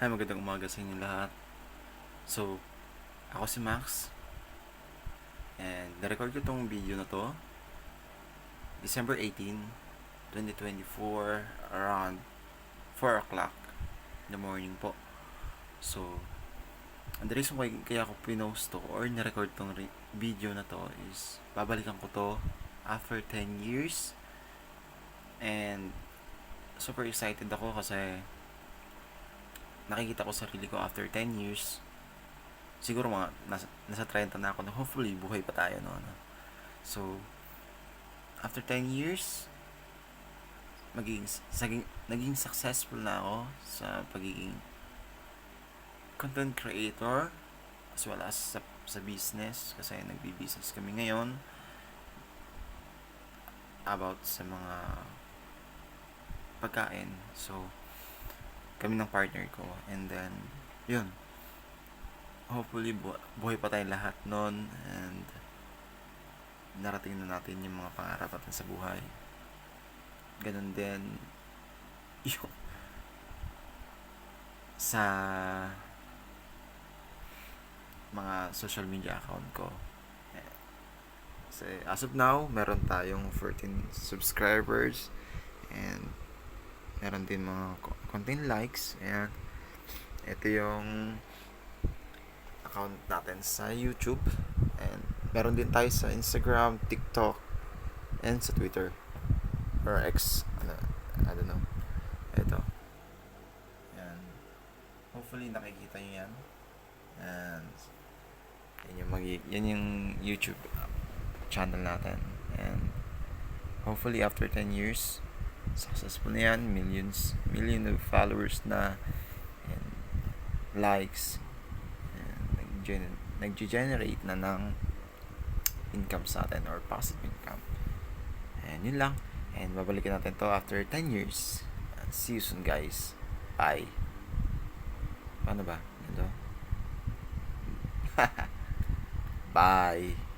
Hi, magandang umaga sa inyo lahat. So, ako si Max. And, na-record ko tong video na to. December 18, 2024, around 4 o'clock in the morning po. So, ang the reason why kaya ako pinost to or na-record tong re- video na to is babalikan ko to after 10 years. And, super excited ako kasi nakikita ko sarili ko after 10 years siguro mga nasa, nasa 30 na ako na hopefully buhay pa tayo no ano. so after 10 years magiging saging, naging successful na ako sa pagiging content creator as well as sa, sa business kasi nagbi-business kami ngayon about sa mga pagkain so kami ng partner ko. And then, yun. Hopefully, bu- buhay pa tayong lahat nun. And, narating na natin yung mga pangarap natin sa buhay. Ganun din, yung, sa mga social media account ko. Kasi as of now, meron tayong 14 subscribers and meron din mga ko- content likes and ito yung account natin sa YouTube. And meron din tayo sa Instagram, TikTok and sa Twitter. Or X ano, I don't know. Ito. Yan hopefully nakikita nyo yan. And yan yung, magi- yan yung YouTube channel natin. And hopefully after 10 years successful na yan. Millions million of followers na. And likes. And nag-gen- nag-generate na ng income sa atin or passive income. And yun lang. And babalikan natin to after 10 years. See you soon guys. Bye. Paano ba? Ito? bye